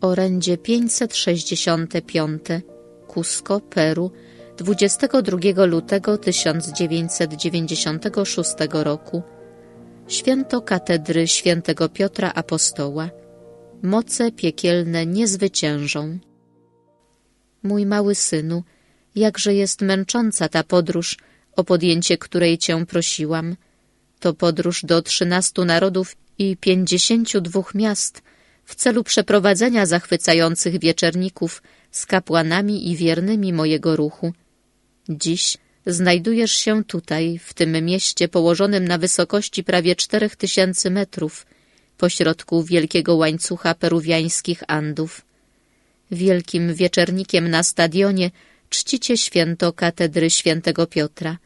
Orędzie 565 Cusco, Peru 22 lutego 1996 roku Święto katedry świętego Piotra Apostoła Moce piekielne nie zwyciężą. Mój mały synu, jakże jest męcząca ta podróż, o podjęcie której cię prosiłam. To podróż do trzynastu narodów i pięćdziesięciu dwóch miast w celu przeprowadzenia zachwycających wieczerników z kapłanami i wiernymi mojego ruchu. Dziś znajdujesz się tutaj, w tym mieście położonym na wysokości prawie czterech tysięcy metrów, pośrodku wielkiego łańcucha peruwiańskich Andów. Wielkim wieczernikiem na stadionie czcicie święto katedry świętego Piotra.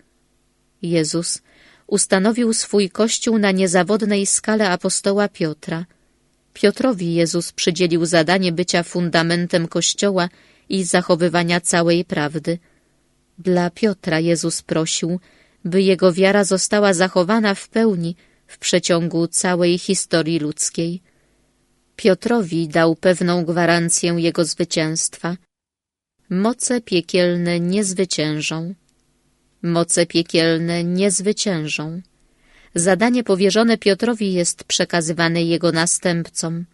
Jezus ustanowił swój kościół na niezawodnej skale apostoła Piotra. Piotrowi Jezus przydzielił zadanie bycia fundamentem kościoła i zachowywania całej prawdy. Dla Piotra Jezus prosił, by jego wiara została zachowana w pełni w przeciągu całej historii ludzkiej. Piotrowi dał pewną gwarancję jego zwycięstwa. Moce piekielne nie zwyciężą. Moce piekielne nie zwyciężą. Zadanie powierzone Piotrowi jest przekazywane jego następcom.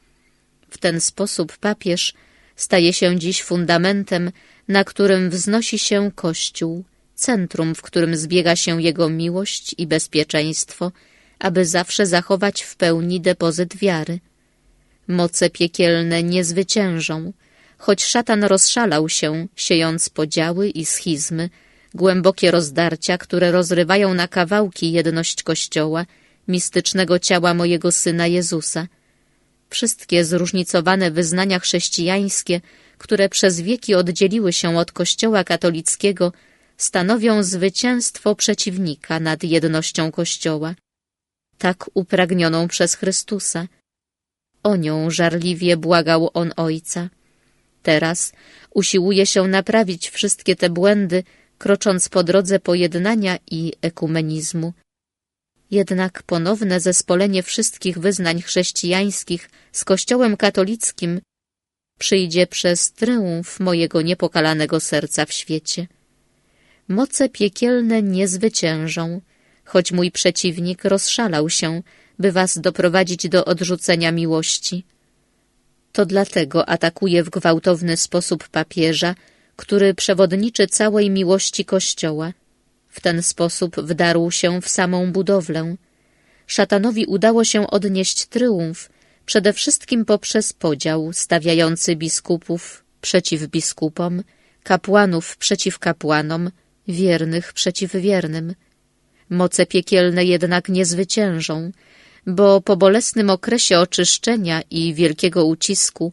W ten sposób papież staje się dziś fundamentem, na którym wznosi się Kościół, centrum, w którym zbiega się jego miłość i bezpieczeństwo, aby zawsze zachować w pełni depozyt wiary. Moce piekielne nie zwyciężą, choć szatan rozszalał się, siejąc podziały i schizmy, głębokie rozdarcia, które rozrywają na kawałki jedność Kościoła, mistycznego ciała mojego Syna Jezusa. Wszystkie zróżnicowane wyznania chrześcijańskie, które przez wieki oddzieliły się od Kościoła katolickiego, stanowią zwycięstwo przeciwnika nad jednością Kościoła, tak upragnioną przez Chrystusa. O nią żarliwie błagał on Ojca. Teraz usiłuje się naprawić wszystkie te błędy, krocząc po drodze pojednania i ekumenizmu. Jednak ponowne zespolenie wszystkich wyznań chrześcijańskich z Kościołem katolickim przyjdzie przez tryumf mojego niepokalanego serca w świecie. Moce piekielne nie zwyciężą, choć mój przeciwnik rozszalał się, by was doprowadzić do odrzucenia miłości. To dlatego atakuje w gwałtowny sposób papieża, który przewodniczy całej miłości Kościoła. W ten sposób wdarł się w samą budowlę. Szatanowi udało się odnieść tryumf, przede wszystkim poprzez podział stawiający biskupów przeciw biskupom, kapłanów przeciw kapłanom, wiernych przeciw wiernym. Moce piekielne jednak nie zwyciężą, bo po bolesnym okresie oczyszczenia i wielkiego ucisku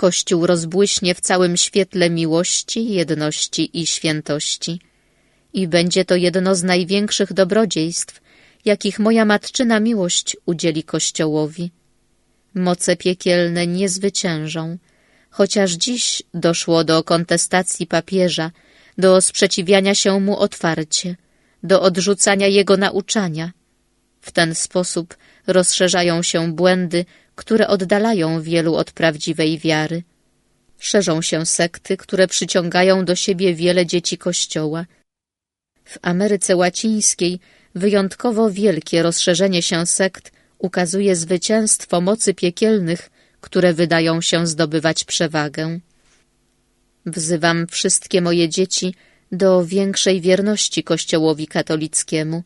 Kościół rozbłyśnie w całym świetle miłości, jedności i świętości. I będzie to jedno z największych dobrodziejstw, jakich moja matczyna miłość udzieli Kościołowi. Moce piekielne nie zwyciężą, chociaż dziś doszło do kontestacji papieża, do sprzeciwiania się mu otwarcie, do odrzucania jego nauczania. W ten sposób rozszerzają się błędy, które oddalają wielu od prawdziwej wiary. Szerzą się sekty, które przyciągają do siebie wiele dzieci Kościoła. W Ameryce Łacińskiej wyjątkowo wielkie rozszerzenie się sekt ukazuje zwycięstwo mocy piekielnych, które wydają się zdobywać przewagę. Wzywam wszystkie moje dzieci do większej wierności Kościołowi katolickiemu.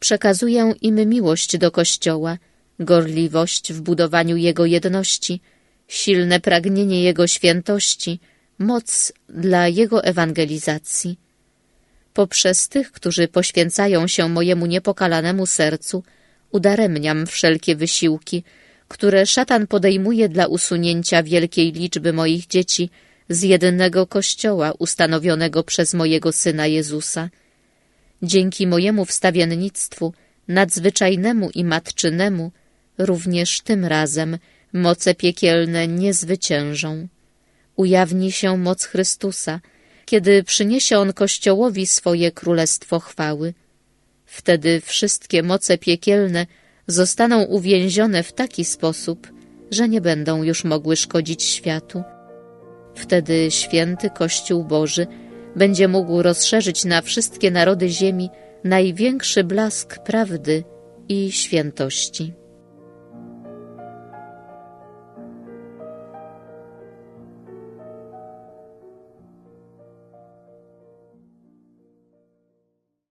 Przekazuję im miłość do Kościoła, gorliwość w budowaniu Jego jedności, silne pragnienie Jego świętości, moc dla Jego ewangelizacji. Poprzez tych, którzy poświęcają się mojemu niepokalanemu sercu, udaremniam wszelkie wysiłki, które szatan podejmuje dla usunięcia wielkiej liczby moich dzieci z jednego kościoła ustanowionego przez mojego Syna Jezusa. Dzięki mojemu wstawiennictwu, nadzwyczajnemu i matczynemu, również tym razem moce piekielne nie zwyciężą. Ujawni się moc Chrystusa, kiedy przyniesie On Kościołowi swoje królestwo chwały. Wtedy wszystkie moce piekielne zostaną uwięzione w taki sposób, że nie będą już mogły szkodzić światu. Wtedy święty Kościół Boży będzie mógł rozszerzyć na wszystkie narody ziemi największy blask prawdy i świętości.